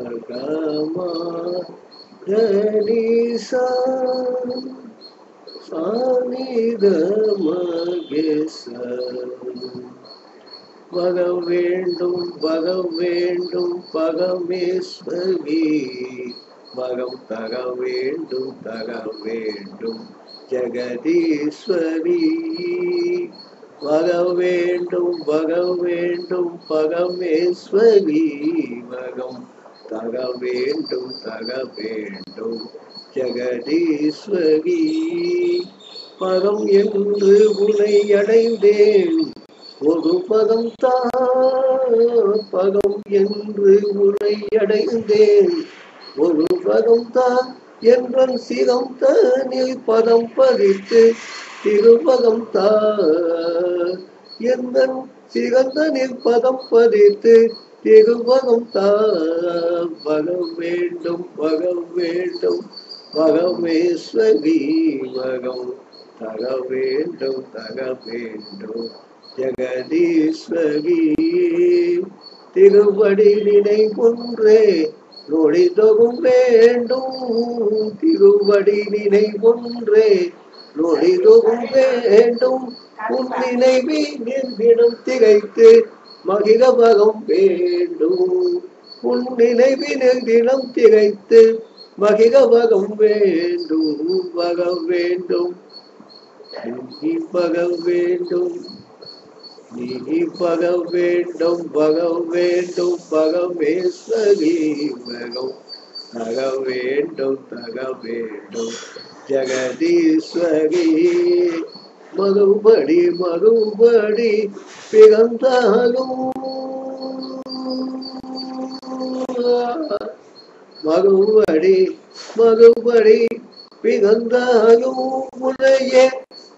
சகமா பக வேண்டும் பக வேண்டும் பகமேஸ்வரி பகம் தக வேண்டும் தக வேண்டும் ஜெகதீஸ்வரி பக வேண்டும் பக வேண்டும் பகமேஸ்வரி பகம் தக வேண்டும் தக வேண்டும் ஜெகதீஸ்வரி பதம் என்று உனை அடைந்தேன். ஒரு பதம் தா பதம் என்று உனை அடைந்தேன். ஒரு பதம் தான் என்றன் சிரம் தனில் பதம் பதித்து திருபதம் தா எந்தன் சிறந்த நிற்பதம் பதித்து திருபதம் தா பகம் வேண்டும் பகம் வேண்டும். பகமேஸ்வரி பகம் தர வேண்டும் தர வேண்டும். ஜெகதீஸ்வரி திருவடி நினை ஒன்றே நொடி தொகும் வேண்டும். திருவடி நினை ஒன்றே நொடி தொகும் வேண்டும். உன் நினைவி நின்பினும் திகைத்து மகிழபகம் வேண்டும். உன் நினைவினில் தினம் திகைத்து மகிழபகம் வேண்டும். பகம் வேண்டும். நீ பக வேண்டும். நீ பகம் வேண்டும். பகம் வேண்டும். பகமேஸ்வரி பகம் தக வேண்டும். தக வேண்டும். ஜெகதீஸ்வரி மறுபடி மறுபடி பிறந்தாலும் மறுபடி மறுபடி பிறந்தாலும் உனையே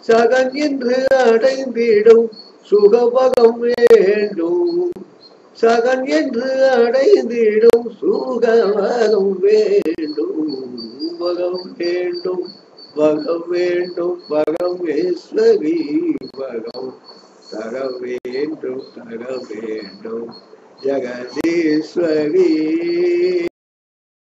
சகன் என்று அடைந்திடும் சுகபகம் வேண்டும். சகன் என்று அடைந்திடும் சுகபகம் வேண்டும். பகம் வேண்டும் பகம் வேண்டும் பகம் ஈஸ்வரி பகம். தர வேண்டும் தர வேண்டும். ஜெகதீஸ்வரி.